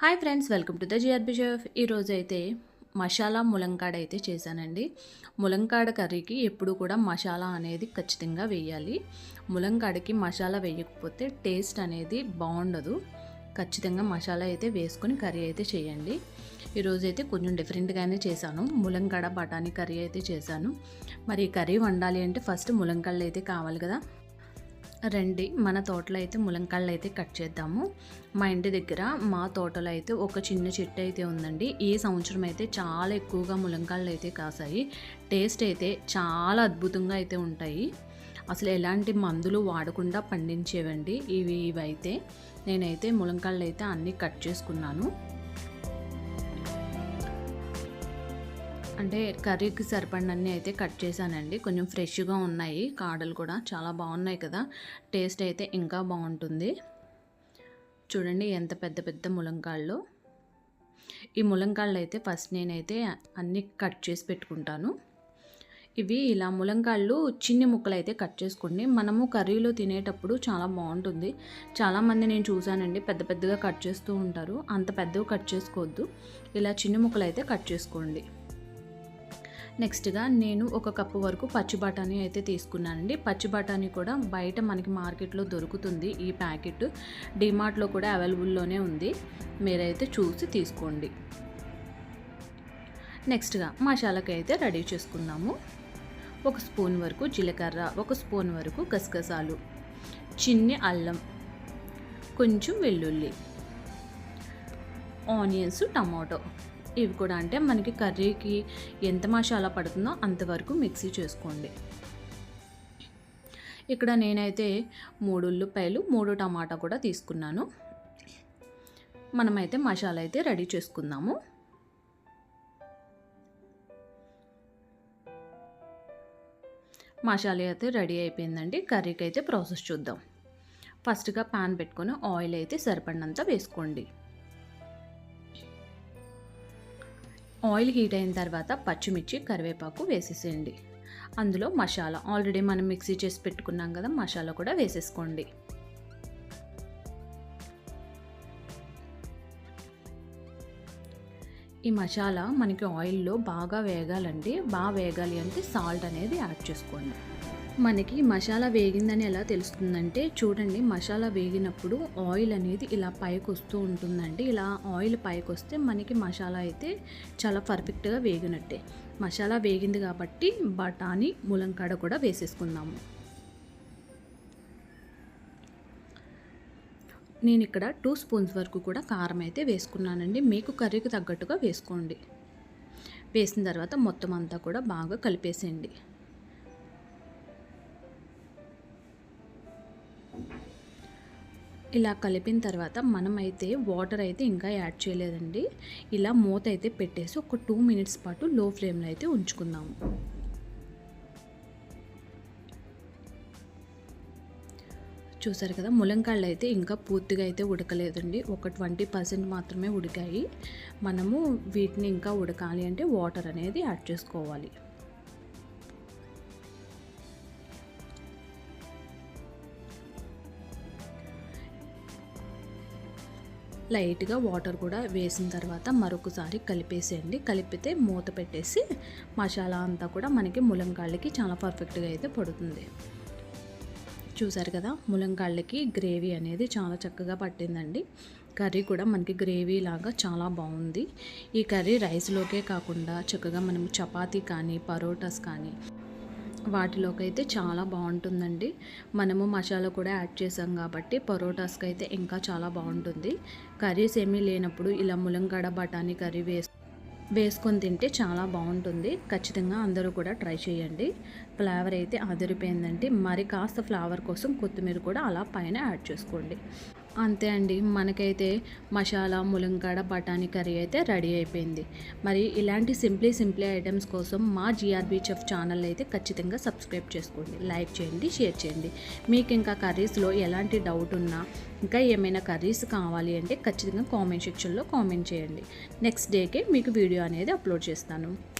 Hi friends welcome to the GRB chef ఈరోజు అయితే మసాలా ములంకాడ అయితే చేశానండి. ములంకాడ కర్రీకి ఎప్పుడు కూడా మసాలా అనేది ఖచ్చితంగా వేయాలి. ములంకాడకి మసాలా వేయకపోతే టేస్ట్ అనేది బాగుండదు. ఖచ్చితంగా మసాలా అయితే వేసుకొని కర్రీ అయితే చేయండి. ఈరోజు అయితే కొంచెం డిఫరెంట్గానే చేశాను. ములంకాడ బఠానీ కర్రీ అయితే చేశాను. మరి కర్రీ వండాలి అంటే ఫస్ట్ ములంకాడలు అయితే కావాలి కదా. రండి మన తోటలో అయితే ములంకాళ్ళు అయితే కట్ చేద్దాము. మా ఇంటి దగ్గర మా తోటలో అయితే ఒక చిన్న చెట్టు అయితే ఉందండి. ఈ సంవత్సరం అయితే చాలా ఎక్కువగా ములంకాళ్ళు అయితే కాసాయి. టేస్ట్ అయితే చాలా అద్భుతంగా అయితే ఉంటాయి. అసలు ఎలాంటి మందులు వాడకుండా పండించేవండి ఇవి ఇవైతే. నేనైతే ములంకాళ్ళు అయితే అన్నీ కట్ చేసుకున్నాను. అంటే కర్రీకి సరిపడినన్ని అయితే కట్ చేశానండి. కొంచెం ఫ్రెష్గా ఉన్నాయి. కాడలు కూడా చాలా బాగున్నాయి కదా. టేస్ట్ అయితే ఇంకా బాగుంటుంది. చూడండి ఎంత పెద్ద పెద్ద ములంకాళ్ళు. ఈ ములంకాళ్ళు అయితే ఫస్ట్ నేనైతే అన్నీ కట్ చేసి పెట్టుకుంటాను. ఇవి ఇలా ములంకాళ్ళు చిన్ని ముక్కలు అయితే కట్ చేసుకోండి. మనము కర్రీలో తినేటప్పుడు చాలా బాగుంటుంది. చాలామంది నేను చూశానండి పెద్ద పెద్దగా కట్ చేస్తూ ఉంటారు. అంత పెద్దగా కట్ చేసుకోవద్దు. ఇలా చిన్ని ముక్కలు అయితే కట్ చేసుకోండి. నెక్స్ట్గా నేను ఒక కప్పు వరకు పచ్చి బఠానీ అయితే తీసుకున్నానండి. పచ్చి బఠానీ కూడా బయట మనకి మార్కెట్లో దొరుకుతుంది ఈ ప్యాకెట్. డిమార్ట్లో కూడా అవైలబుల్లోనే ఉంది. మీరైతే చూసి తీసుకోండి. నెక్స్ట్గా మసాలాకి అయితే రెడీ చేసుకున్నాము. ఒక స్పూన్ వరకు జీలకర్ర ఒక స్పూన్ వరకు గసగసాలు చిన్ని అల్లం కొంచెం వెల్లుల్లి ఆనియన్స్ టమాటో. ఇవి కూడా అంటే మనకి కర్రీకి ఎంత మసాలా పడుతుందో అంతవరకు మిక్సీ చేసుకోండి. ఇక్కడ నేనైతే మూడు ఉల్లిపాయలు మూడు టమాటా కూడా తీసుకున్నాను. మనమైతే మసాలా అయితే రెడీ చేసుకుందాము. మసాలా అయితే రెడీ అయిపోయిందండి. కర్రీకి అయితే ప్రాసెస్ చూద్దాం. ఫస్ట్గా పాన్ పెట్టుకొని ఆయిల్ అయితే సరిపడినంత వేసుకోండి. ఆయిల్ హీట్ అయిన తర్వాత పచ్చిమిర్చి కరివేపాకు వేసేసేయండి. అందులో మసాలా ఆల్రెడీ మనం మిక్సీ చేసి పెట్టుకున్నాం కదా మసాలా కూడా వేసేసుకోండి. ఈ మసాలా మనకి ఆయిల్లో బాగా వేగాలండి. బాగా వేగాలి అంటే సాల్ట్ అనేది యాడ్ చేసుకోండి. మనకి మసాలా వేగిందని ఎలా తెలుస్తుందంటే చూడండి మసాలా వేగినప్పుడు ఆయిల్ అనేది ఇలా పైకి వస్తూ ఉంటుందండి. ఇలా ఆయిల్ పైకి వస్తే మనకి మసాలా అయితే చాలా పర్ఫెక్ట్గా వేగినట్టే. మసాలా వేగింది కాబట్టి బఠానీ ములంకాడ కూడా వేసేసుకుందాము. నేను ఇక్కడ టూ స్పూన్స్ వరకు కూడా కారం అయితే వేసుకున్నానండి. మీకు కర్రీకి తగ్గట్టుగా వేసుకోండి. వేసిన తర్వాత మొత్తం అంతా కూడా బాగా కలిపేసేయండి. ఇలా కలిపిన తర్వాత మనమైతే వాటర్ అయితే ఇంకా యాడ్ చేయలేదండి. ఇలా మూత అయితే పెట్టేసి ఒక టూ మినిట్స్ పాటు లో ఫ్లేమ్లో అయితే ఉంచుకుందాము. చూసారు కదా ములంకాళ్ళు అయితే ఇంకా పూర్తిగా అయితే ఉడకలేదండి. ఒక ట్వంటీ పర్సెంట్ మాత్రమే ఉడికాయి. మనము వీటిని ఇంకా ఉడకాలి అంటే వాటర్ అనేది యాడ్ చేసుకోవాలి. లైట్గా వాటర్ కూడా వేసిన తర్వాత మరొకసారి కలిపేసేయండి. కలిపితే మూత పెట్టేసి మసాలా అంతా కూడా మనకి ములంకాళ్ళకి చాలా పర్ఫెక్ట్గా అయితే పడుతుంది. చూసారు కదా ములంకాళ్ళకి గ్రేవీ అనేది చాలా చక్కగా పట్టిందండి. కర్రీ కూడా మనకి గ్రేవీ లాగా చాలా బాగుంది. ఈ కర్రీ రైస్లోకే కాకుండా చక్కగా మనం చపాతీ కానీ పరోటాస్ కానీ వాటిలోకైతే చాలా బాగుంటుందండి. మనము మసాలా కూడా యాడ్ చేసాం కాబట్టి పరోటాస్కి అయితే ఇంకా చాలా బాగుంటుంది. కర్రీస్ ఏమీ లేనప్పుడు ఇలా ములంగడ బఠానీ కర్రీ వేసు వేసుకొని తింటే చాలా బాగుంటుంది. ఖచ్చితంగా అందరూ కూడా ట్రై చేయండి. ఫ్లేవర్ అయితే అదిరిపోయిందండి. మరి కాస్త ఫ్లేవర్ కోసం కొత్తిమీర కూడా అలా పైన యాడ్ చేసుకోండి. అంతే అండి. మనకైతే మసాలా ములంకాడ బఠానీ కర్రీ అయితే రెడీ అయిపోయింది. మరి ఇలాంటి సింప్లీ సింప్లీ ఐటమ్స్ కోసం మా జిఆర్బీ చెఫ్ ఛానల్ అయితే ఖచ్చితంగా సబ్స్క్రైబ్ చేసుకోండి. లైక్ చేయండి షేర్ చేయండి. మీకు ఇంకా కర్రీస్లో ఎలాంటి డౌట్ ఉన్నా ఇంకా ఏమైనా కర్రీస్ కావాలి అంటే ఖచ్చితంగా కామెంట్ సెక్షన్లో కామెంట్ చేయండి. నెక్స్ట్ డేకే మీకు వీడియో అనేది అప్లోడ్ చేస్తాను.